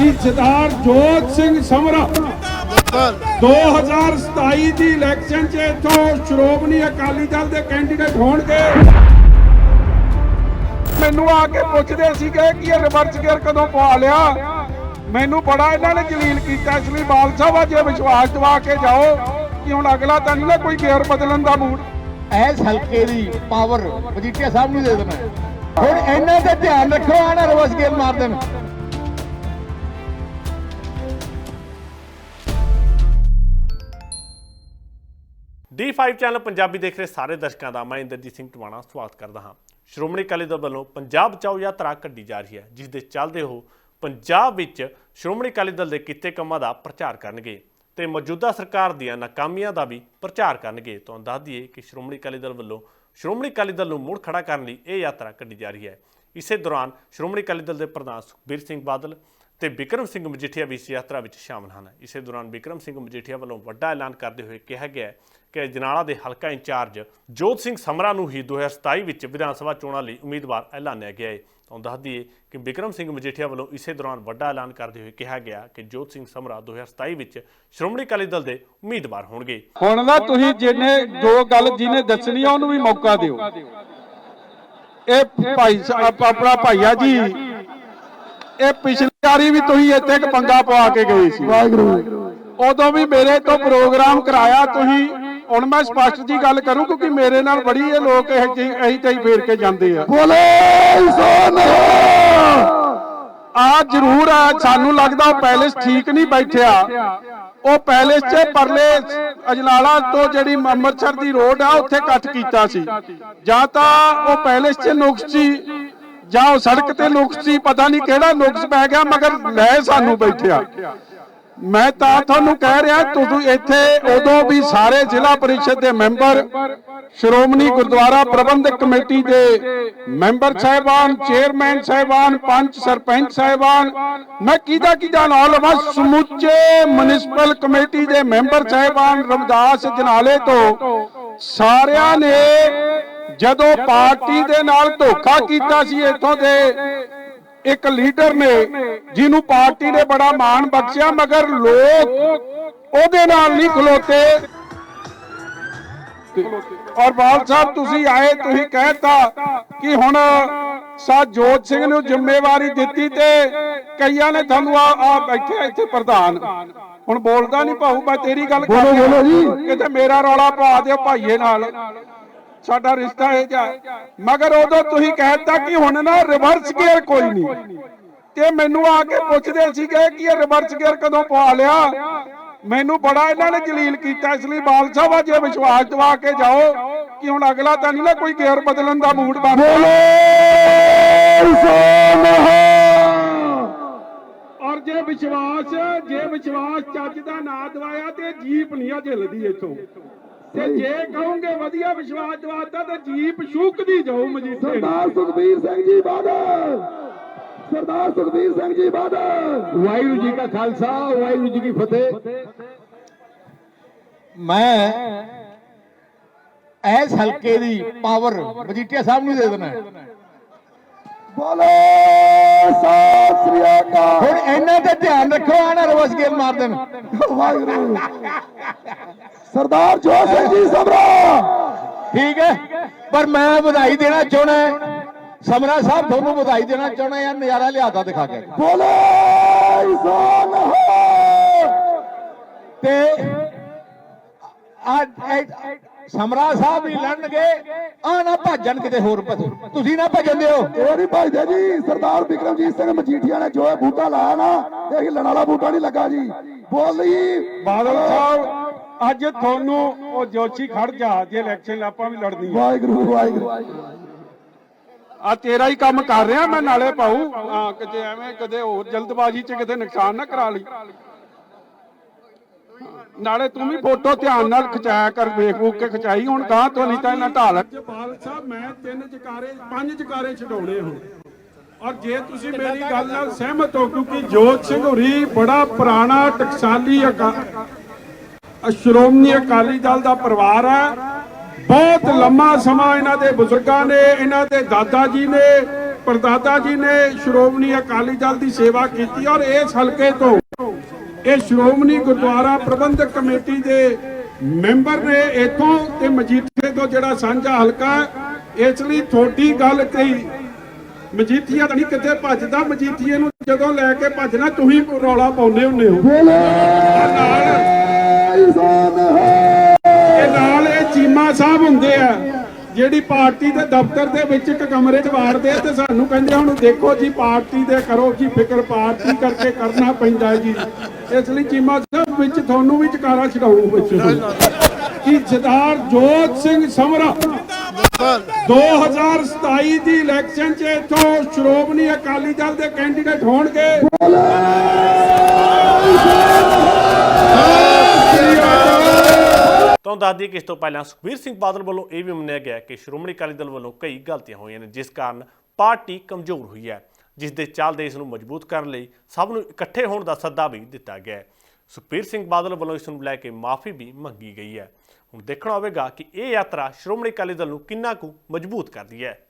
ਕਿ ਸਰਦਾਰ ਜੋਤ ਸਿੰਘ ਸਮਰਾ। 2027 ਦੀ ਇਲੈਕਸ਼ਨ 'ਚ ਇੱਥੋਂ ਸ਼੍ਰੋਮਣੀ ਅਕਾਲੀ ਦਲ ਦੇ ਕੈਂਡੀਡੇਟ ਹੋਣਗੇ। ਮੈਨੂੰ ਆ ਕੇ ਪੁੱਛਦੇ ਸੀਗੇ ਕਿ ਇਹ ਰਿਵਰਸ ਗੇਅਰ ਕਦੋਂ ਪਵਾ ਲਿਆ? ਮੈਨੂੰ ਬੜਾ ਇਹਨਾਂ ਨੇ ਜਲੀਲ ਕੀਤਾ। ਇਸ ਬਾਲ ਸਾਹਿਬ, ਅੱਜ ਵਿਸ਼ਵਾਸ ਦਵਾ ਕੇ ਜਾਓ ਕਿ ਹੁਣ ਅਗਲਾ ਤਾਂ ਨਹੀਂ ਨਾ ਕੋਈ ਗੇਅਰ ਬਦਲਣ ਦਾ ਮੂਡ ਐਸ ਹਲਕੇ ਦੀ ਪਾਵਰ ਮਜੀਠੀਆ ਸਾਹਿਬ ਨੂੰ ਦੇ ਦੇਣਾ। ਹੁਣ ਇਹਨਾਂ ਤੇ ਧਿਆਨ ਰੱਖੋ ਆਣਾ ਰਵਸ ਗੇਮ ਮਾਰ ਦੇਣ। D5 ਚੈਨਲ ਪੰਜਾਬੀ ਦੇਖ ਰਹੇ ਸਾਰੇ ਦਰਸ਼ਕਾਂ ਦਾ, ਮੈਂ ਇੰਦਰਜੀਤ ਸਿੰਘ ਟਵਾਣਾ, ਸਵਾਗਤ ਕਰਦਾ ਹਾਂ। ਸ਼੍ਰੋਮਣੀ ਅਕਾਲੀ ਦਲ ਵੱਲੋਂ ਪੰਜਾਬ ਬਚਾਓ ਯਾਤਰਾ ਕੱਢੀ ਜਾ ਰਹੀ ਹੈ ਜਿਸ ਦੇ ਚੱਲਦੇ ਹੋ ਪੰਜਾਬ ਵਿੱਚ ਸ਼੍ਰੋਮਣੀ ਅਕਾਲੀ ਦਲ ਦੇ ਕੀਤੇ ਕੰਮਾਂ ਦਾ ਪ੍ਰਚਾਰ ਕਰਨਗੇ ਤੇ ਮੌਜੂਦਾ ਸਰਕਾਰ ਦੀਆਂ ਨਾਕਾਮੀਆਂ ਦਾ ਵੀ ਪ੍ਰਚਾਰ ਕਰਨਗੇ। ਤੁਹਾਨੂੰ ਦੱਸ ਦਈਏ ਕਿ ਸ਼੍ਰੋਮਣੀ ਅਕਾਲੀ ਦਲ ਵੱਲੋਂ ਸ਼੍ਰੋਮਣੀ ਅਕਾਲੀ ਦਲ ਨੂੰ ਮੁੜ ਖੜਾ ਕਰਨ ਲਈ ਇਹ ਯਾਤਰਾ ਕੱਢੀ ਜਾ ਰਹੀ ਹੈ। ਇਸੇ ਦੌਰਾਨ ਸ਼੍ਰੋਮਣੀ ਅਕਾਲੀ ਦਲ ਦੇ ਪ੍ਰਧਾਨ ਸੁਖਬੀਰ ਸਿੰਘ ਬਾਦਲ ਤੇ ਵਿਕਰਮ ਸਿੰਘ ਮਜੀਠੀਆ ਵੀ ਇਸ ਯਾਤਰਾ ਵਿੱਚ ਸ਼ਾਮਲ ਹਨ। ਇਸੇ ਦੌਰਾਨ ਵਿਕਰਮ ਸਿੰਘ ਮਜੀਠੀਆ ਵੱਲੋਂ ਵੱਡਾ ਐਲਾਨ ਕਰਦੇ ਹੋਏ ਕਿਹਾ ਗਿਆ ਕਿ ਜਨਾਲਾ ਦੇ ਹਲਕਾ ਇੰਚਾਰਜ ਜੋਤ ਸਿੰਘ ਸਮਰਾ ਨੂੰ ਹੀ 2027 ਵਿੱਚ ਵਿਧਾਨ ਸਭਾ ਚੋਣਾਂ ਲਈ ਉਮੀਦਵਾਰ ਐਲਾਨਿਆ ਗਿਆ ਹੈ ਤੁਹਾਨੂੰ ਦੱਸ ਦਈਏ ਕਿ ਵਿਕਰਮ ਸਿੰਘ ਮਜੀਠੀਆ ਵੱਲੋਂ ਇਸੇ ਦੌਰਾਨ ਵੱਡਾ ਐਲਾਨ ਕਰਦੇ ਹੋਏ ਕਿਹਾ ਗਿਆ ਕਿ ਜੋਤ ਸਿੰਘ ਸਮਰਾ 2027 ਵਿੱਚ ਸ਼੍ਰੋਮਣੀ ਅਕਾਲੀ ਦਲ ਦੇ ਉਮੀਦਵਾਰ ਹੋਣਗੇ। ਹੁਣ ਨਾ ਤੁਸੀਂ ਜਿਹਨੇ ਜੋ ਗੱਲ ਜਿਹਨੇ ਦੱਸਣੀ ਆ, ਉਹਨੂੰ ਵੀ ਮੌਕਾ ਦਿਓ। ਇਹ ਭਾਈ ਆਪਣਾ ਭਾਈਆ ਜੀ ਇਹ ਪਿਛਲੀ ਵਾਰੀ ਵੀ ਤੁਸੀਂ ਇੱਥੇ ਇੱਕ ਪੰਗਾ ਪਵਾ ਕੇ ਗਏ ਸੀ। ਵਾਹਿਗੁਰੂ। ਉਦੋਂ ਵੀ ਮੇਰੇ ਤੋਂ ਪ੍ਰੋਗਰਾਮ ਕਰਾਇਆ ਤੁਸੀਂ ਹੁਣ ਮੈਂ ਸਪਸ਼ਟ ਜੀ ਗੱਲ ਕਰੂੰ ਕਿਉਂਕਿ ਮੇਰੇ ਨਾਲ ਬੜੀ ਇਹ ਲੋਕ ਇਹ ਇਹੀ ਤੇ ਫੇਰ ਕੇ ਜਾਂਦੇ ਆ। ਬੋਲੇ ਆ ਜ਼ਰੂਰ ਆ ਸਾਨੂੰ ਲੱਗਦਾ ਪੈਲੇਸ ਠੀਕ ਨਹੀਂ ਬੈਠਿਆ। ਉਹ ਪੈਲੇਸ 'ਚ ਪਰਲੇ ਅਜਨਾਲਾ ਤੋਂ ਜਿਹੜੀ ਅੰਮ੍ਰਿਤਸਰ ਦੀ ਰੋਡ ਆ ਉੱਥੇ ਕੱਟ ਕੀਤਾ ਸੀ। ਜਾਂ ਤਾਂ ਉਹ ਪੈਲੇਸ 'ਚ ਨੁਕਸ ਸੀ ਜਾਂ ਉਹ ਸੜਕ ਤੇ ਨੁਕਸ ਸੀ ਪਤਾ ਨਹੀਂ ਕਿਹੜਾ ਨੁਕਸ ਪੈ ਗਿਆ ਮਗਰ ਲੈ ਸਾਨੂੰ ਬੈਠਿਆ। ਮੈਂ ਤਾਂ ਤੁਹਾਨੂੰ ਕਹਿ ਰਿਹਾ ਤੁਸੀਂ ਇੱਥੇ ਉਦੋਂ ਵੀ ਸਾਰੇ ਜ਼ਿਲ੍ਹਾ ਪਰਿਸ਼ਦ ਦੇ ਮੈਂਬਰ ਸ਼੍ਰੋਮਣੀ ਗੁਰਦੁਆਰਾ ਪ੍ਰਬੰਧਕ ਕਮੇਟੀ ਦੇ ਮੈਂਬਰ ਸਾਹਿਬਾਨ ਚੇਅਰਮੈਨ ਸਾਹਿਬਾਨ ਪੰਚ ਸਰਪੰਚ ਸਾਹਿਬਾਨ। ਮੈਂ ਕਿਹਦਾ ਕਿਹਦਾ ਨਾਮ ਲਵਾਂ ਸਮੁੱਚੇ ਮਿਊਨਿਸਪਲ ਕਮੇਟੀ ਦੇ ਮੈਂਬਰ ਸਾਹਿਬਾਨ ਰਮਦਾਸ ਜਨਾਲੇ ਤੋਂ ਸਾਰਿਆਂ ਨੇ ਜਦੋਂ ਪਾਰਟੀ ਦੇ ਨਾਲ ਧੋਖਾ ਕੀਤਾ ਸੀ ਇੱਥੋਂ ਦੇ ਇੱਕ ਲੀਡਰ ਨੇ ਜਿਹਨੂੰ ਪਾਰਟੀ ਨੇ ਬੜਾ ਮਾਣ ਬਖਸ਼ਿਆ ਮਗਰ ਲੋਕ ਉਹਦੇ ਨਾਲ ਨਹੀਂ ਖਲੋਤੇ। ਔਰ ਬਾਲ ਸਾਹਿਬ ਤੁਸੀਂ ਆਏ ਤੁਸੀਂ ਕਹਿਤਾ ਕਿ ਹੁਣ ਸਾ ਜੋਤ ਸਿੰਘ ਨੂੰ ਜ਼ਿੰਮੇਵਾਰੀ ਦਿੱਤੀ ਤੇ ਕਈਆਂ ਨੇ ਤੁਹਾਨੂੰ ਆ ਆ ਬੈਠੇ ਇੱਥੇ ਪ੍ਰਧਾਨ। ਹੁਣ ਬੋਲਦਾ ਨਹੀਂ ਭਾਊ ਮੈਂ ਤੇਰੀ ਗੱਲ ਕਰ ਬੋਲੋ, ਬੋਲੋ ਜੀ। ਕਿਤੇ ਮੇਰਾ ਰੌਲਾ ਪਾ ਦਿਓ ਭਾਈਏ ਨਾਲ। ਸਾਡਾ ਰਿਸ਼ਤਾ ਇਹ ਜਾ ਮਗਰ ਉਦੋਂ ਤੁਸੀਂ ਕਹਿਤਾ ਕਿ ਹੁਣ ਨਾ ਰਿਵਰਸ ਗੇਅਰ ਕੋਈ ਨਹੀਂ। ਤੇ ਮੈਨੂੰ ਆ ਕੇ ਪੁੱਛਦੇ ਸੀਗੇ ਕਿ ਇਹ ਰਿਵਰਸ ਗੇਅਰ ਕਦੋਂ ਪਵਾ ਲਿਆ? ਮੈਨੂੰ ਬੜਾ ਇਹਨਾਂ ਨੇ ਜਲੀਲ ਕੀਤਾ ਇਸ ਲਈ ਬਾਲ ਸਾਹਿਬ ਅੱਜ ਵਿਸ਼ਵਾਸ ਦਿਵਾ ਕੇ ਜਾਓ ਕਿ ਹੁਣ ਅਗਲਾ ਤਾਂ ਨਹੀਂ ਨਾ ਕੋਈ ਗੇਅਰ ਬਦਲਣ ਦਾ ਮੂਡ ਬਣ ਔਰ ਜੇ ਵਿਸ਼ਵਾਸ ਜੇ ਵਿਸ਼ਵਾਸ ਚੱਜ ਦਾ ਨਾ ਦਵਾਇਆ ਤੇ ਜੀਪ ਨਹੀਂ ਆ ਝਿਲਦੀ ਇੱਥੋਂ। ਤੇ ਜੇ ਕਹੋਗੇ ਵਧੀਆ ਵਿਸ਼ਵਾਸ ਦਵਾਤਾ ਤੇ ਜੀਪ ਸ਼ੂਕਦੀ ਜਾਓ ਮਜੀਠੇ ਸਰਦਾਰ ਸੁਖਬੀਰ ਸਿੰਘ ਜੀ ਬਾਦਲ। ਸਰਦਾਰ ਸੁਖਬੀਰ ਸਿੰਘ ਜੀ ਬਾਦਲ। ਵਾਹਿਗੁਰੂ ਜੀ ਕਾ ਖਾਲਸਾ ਵਾਹਿਗੁਰੂ ਜੀ ਕੀ ਫਤਿਹ। ਮੈਂ ਐਸ ਹਲਕੇ ਦੀ ਪਾਵਰ ਮਜੀਠੀਆ ਸਾਹਿਬ ਨੂੰ ਦੇ ਦੇਣਾ। ਬੋਲੇ ਸਤਿ ਸ੍ਰੀ ਅਕਾਲ। ਹੁਣ ਇਹਨਾਂ ਤੇ ਧਿਆਨ ਰੱਖੋ ਆਣਾ ਰਵਸ ਗੇਮ ਮਾਰ ਦੇਣ। ਵਾਹਿਗੁਰੂ। ਸਰਦਾਰ ਜੋਤ ਸਿੰਘ ਜੀ ਸਮਰਾ। ਠੀਕ ਹੈ ਪਰ ਮੈਂ ਵਧਾਈ ਦੇਣਾ ਚਾਹਣਾ। ਸਮਰਾ ਸਾਹਿਬ ਤੁਹਾਨੂੰ ਵਧਾਈ ਦੇਣਾ ਚਾਹਣਾ ਯਾਰ ਨਜ਼ਾਰਾ ਲਿਆਦਾ ਦਿਖਾ ਕੇ। ਬੋਲੇ ਇਨਸਾਨ ਤੇ ਆ ਸਮਰਾ ਸਾਹਿਬ ਵੀ ਲੜਨਗੇ। ਆ ਨਾ ਭੱਜਣ ਕਿਤੇ ਹੋਰ ਪਾਸੇ ਤੁਸੀਂ ਨਾ ਭੱਜਣ ਦਿਓ। ਇਹ ਨਹੀਂ ਭਾਈਦੇ ਜੀ। ਸਰਦਾਰ ਵਿਕਰਮਜੀਤ ਸਿੰਘ ਮਜੀਠੀਆ ਨੇ ਜੋ ਇਹ ਬੂਟਾ ਲਾਇਆ ਨਾ ਇਹ ਵਾਲਾ ਬੂਟਾ ਨਹੀਂ ਲੱਗਾ ਜੀ। ਬੋਲੀ ਬਾਦਲ ਸਾਹਿਬ ਅੱਜ ਤੁਹਾਨੂੰ ਉਹ ਜੋਸ਼ੀ ਖੜ ਜਾ ਜੇ ਇਲੈਕਸ਼ਨ ਆਪਾਂ ਵੀ ਲੜਨੀ ਆ। ਵਾਹਿਗੁਰੂ ਵਾਹਿਗੁਰੂ। ਆ ਤੇਰਾ ਹੀ ਕੰਮ ਕਰ ਰਿਹਾ ਮੈਂ ਨਾਲੇ ਪਾਉ। ਹਾਂ ਕਿਤੇ ਐਵੇਂ ਕਦੇ ਹੋਰ ਜਲਦਬਾਜ਼ੀ 'ਚ ਕਿਤੇ ਨੁਕਸਾਨ ਨਾ ਕਰਾ ਲਈ। ਨਾਲੇ ਤੂੰ ਵੀ ਫੋਟੋ ਧਿਆਨ ਨਾਲ ਖਿਚਾਇਆ ਕਰ ਵੇਖ ਕੇ ਖਿਚਾਈ। ਹੁਣ ਗਾਂ ਤੋਂ ਨਹੀਂ ਤਾਂ ਇਹਨਾਂ ਢਾਲ। ਜਪਾਲ ਸਾਹਿਬ ਮੈਂ ਤਿੰਨ ਜਕਾਰੇ ਪੰਜ ਜਕਾਰੇ ਛਡਾਉਣੇ ਹੁਣ। ਔਰ ਜੇ ਤੁਸੀਂ ਮੇਰੀ ਗੱਲ ਨਾਲ ਸਹਿਮਤ ਹੋ ਕਿਉਂਕਿ ਜੋਤ ਸਿੰਘ ਹੁਰੀ ਬੜਾ ਪੁਰਾਣਾ ਟਕਸਾਲੀ ਸ਼੍ਰੋਮਣੀ ਅਕਾਲੀ ਦਲ ਦਾ ਪਰਿਵਾਰ ਹੈ। ਬਹੁਤ ਲੰਮਾ ਸਮਾਂ ਇਹਨਾਂ ਦੇ ਬਜ਼ੁਰਗਾਂ ਨੇ ਇਹਨਾਂ ਦੇ ਦਾਦਾ ਜੀ ਨੇ ਪਰਦਾਦਾ ਜੀ ਨੇ ਸ਼੍ਰੋਮਣੀ ਅਕਾਲੀ ਦਲ ਦੀ ਸੇਵਾ ਕੀਤੀ ਔਰ ਇਸ ਹਲਕੇ ਤੋਂ ਇਹ ਸ਼੍ਰੋਮਣੀ ਗੁਰਦੁਆਰਾ ਪ੍ਰਬੰਧਕ ਕਮੇਟੀ ਦੇ ਮੈਂਬਰ ਨੇ ਇਥੋਂ ਤੇ ਮਜੀਠੇ ਤੋਂ ਜਿਹੜਾ ਸਾਂਝਾ ਹਲਕਾ ਇਸ ਲਈ ਥੋੜੀ ਗੱਲ ਕਹੀ। ਮਜੀਠੀਆ ਤਾਂ ਨਹੀਂ ਕਿਤੇ ਭੱਜਦਾ ਮਜੀਠੀਏ ਨੂੰ ਜਦੋਂ ਲੈ ਕੇ ਭੱਜਣਾ ਤੁਸੀਂ ਰੌਲਾ ਪਾਉਂਦੇ ਹੁੰਦੇ ਹੋ। ਨਾਲ ਇਨਸਾਨ ਹੈ। ਇਹ ਨਾਲ ਇਹ ਚੀਮਾ ਸਾਹਿਬ ਹੁੰਦੇ ਆ ਜਿਹੜੀ ਪਾਰਟੀ ਦੇ ਦਫ਼ਤਰ ਦੇ ਵਿੱਚ ਇੱਕ ਕਮਰੇ 'ਚ ਵਾੜਦੇ ਆ ਤੇ ਸਾਨੂੰ ਕਹਿੰਦੇ ਹੁਣ ਦੇਖੋ ਜੀ ਪਾਰਟੀ ਦੇ ਕਰੋ ਜੀ ਫਿਕਰ ਪਾਰਟੀ ਕਰਕੇ ਕਰਨਾ ਪੈਂਦਾ ਜੀ। ਇਸ ਲਈ ਚੀਮਾ ਸਾਹਿਬ ਵਿੱਚ ਤੁਹਾਨੂੰ ਵੀ ਚਕਾਰਾ ਛਡਾਉਂ ਵਿੱਚ ਕਿ ਸਰਦਾਰ ਜੋਤ ਸਿੰਘ ਸਮਰਾ 2027 ਦੀ ਇਲੈਕਸ਼ਨ 'ਚ ਇਥੋਂ ਸ਼੍ਰੋਮਣੀ ਅਕਾਲੀ ਦਲ ਦੇ ਕੈਂਡੀਡੇਟ ਹੋਣਗੇ। ਤੁਹਾਨੂੰ ਦੱਸ ਦਈਏ ਕਿ ਇਸ ਤੋਂ ਪਹਿਲਾਂ ਸੁਖਬੀਰ ਸਿੰਘ ਬਾਦਲ ਵੱਲੋਂ ਇਹ ਵੀ ਮੰਨਿਆ ਗਿਆ ਕਿ ਸ਼੍ਰੋਮਣੀ ਅਕਾਲੀ ਦਲ ਵੱਲੋਂ ਕਈ ਗਲਤੀਆਂ ਹੋਈਆਂ ਨੇ, ਜਿਸ ਕਾਰਨ ਪਾਰਟੀ ਕਮਜ਼ੋਰ ਹੋਈ ਹੈ, ਜਿਸ ਦੇ ਚੱਲਦੇ ਇਸ ਨੂੰ ਮਜ਼ਬੂਤ ਕਰਨ ਲਈ ਸਭ ਨੂੰ ਇਕੱਠੇ ਹੋਣ ਦਾ ਸੱਦਾ ਵੀ ਦਿੱਤਾ ਗਿਆ ਹੈ। ਸੁਖਬੀਰ ਸਿੰਘ ਬਾਦਲ ਵੱਲੋਂ ਇਸ ਨੂੰ ਲੈ ਕੇ ਮਾਫੀ ਵੀ ਮੰਗੀ ਗਈ ਹੈ। ਹੁਣ ਦੇਖਣਾ ਹੋਵੇਗਾ ਕਿ ਇਹ ਯਾਤਰਾ ਸ਼੍ਰੋਮਣੀ ਅਕਾਲੀ ਦਲ ਨੂੰ ਕਿੰਨਾ ਕੁ ਮਜ਼ਬੂਤ ਕਰਦੀ ਹੈ।